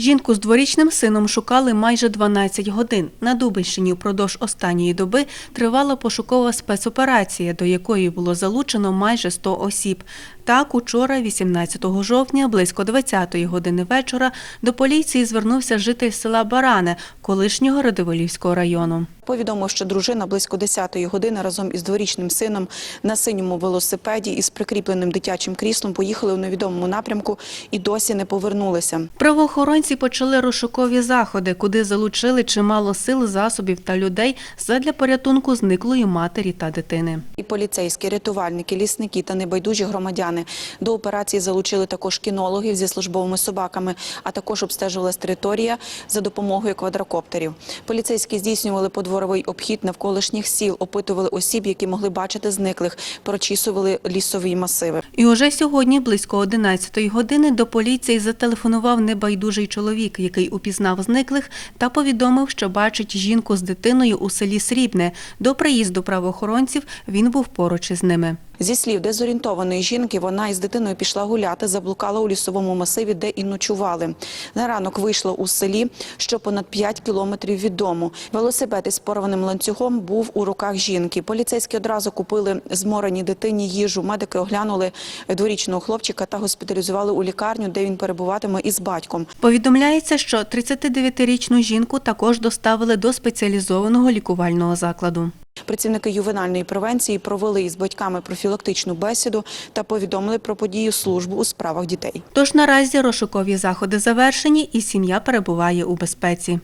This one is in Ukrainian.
Жінку з дворічним сином шукали майже 12 годин. На Дубинщині впродовж останньої доби тривала пошукова спецоперація, до якої було залучено майже 100 осіб. Так, учора, 18 жовтня, близько 20-ї години вечора, до поліції звернувся житель села Баране, колишнього Радивилівського району. Повідомив, що дружина близько 10-ї години разом із дворічним сином на синьому велосипеді із прикріпленим дитячим кріслом поїхали у невідомому напрямку і досі не повернулися. Правоохоронці почали розшукові заходи, куди залучили чимало сил, засобів та людей задля порятунку зниклої матері та дитини. І поліцейські, рятувальники, лісники та небайдужі громадяни до операції залучили також кінологів зі службовими собаками, а також обстежувалась територія за допомогою квадрокоптерів. Поліцейські здійснювали подворовий обхід навколишніх сіл, опитували осіб, які могли бачити зниклих, прочісували лісові масиви. І уже сьогодні, близько 11-ї години, до поліції зателефонував небайдужий чоловік, який упізнав зниклих та повідомив, що бачить жінку з дитиною у селі Срібне. До приїзду правоохоронців він був поруч із ними. Зі слів дезорієнтованої жінки, вона із дитиною пішла гуляти, заблукала у лісовому масиві, де і ночували. На ранок вийшла у селі, що понад 5 кілометрів від дому. Велосипед із порваним ланцюгом був у руках жінки. Поліцейські одразу купили змореній дитині їжу. Медики оглянули дворічного хлопчика та госпіталізували у лікарню, де він перебуватиме із батьком. Повідомляється, що 39-річну жінку також доставили до спеціалізованого лікувального закладу. Працівники ювенальної превенції провели із батьками профілактичну бесіду та повідомили про подію службу у справах дітей. Тож наразі розшукові заходи завершені і сім'я перебуває у безпеці.